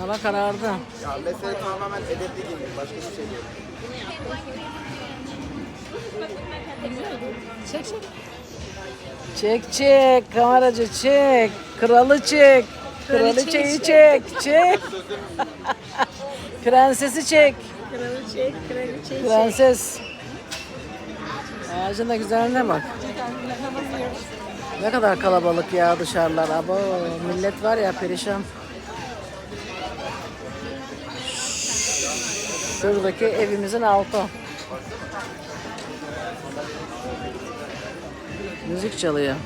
Hava karardı. Ya mesele tamamen edepli giyinmek. Başka bir şey değil. Çek çek. Çek çek kameracı çek. Kralı çek. Kraliçeyi çek. Çek. Prensesi çek. Kralı çek, kraliçeyi çek. Prenses. Ağacın da güzelliğine bak. Ne kadar kalabalık ya dışarılar. Abo millet var ya perişan. Şuradaki evimizin altı. Müzik çalıyor.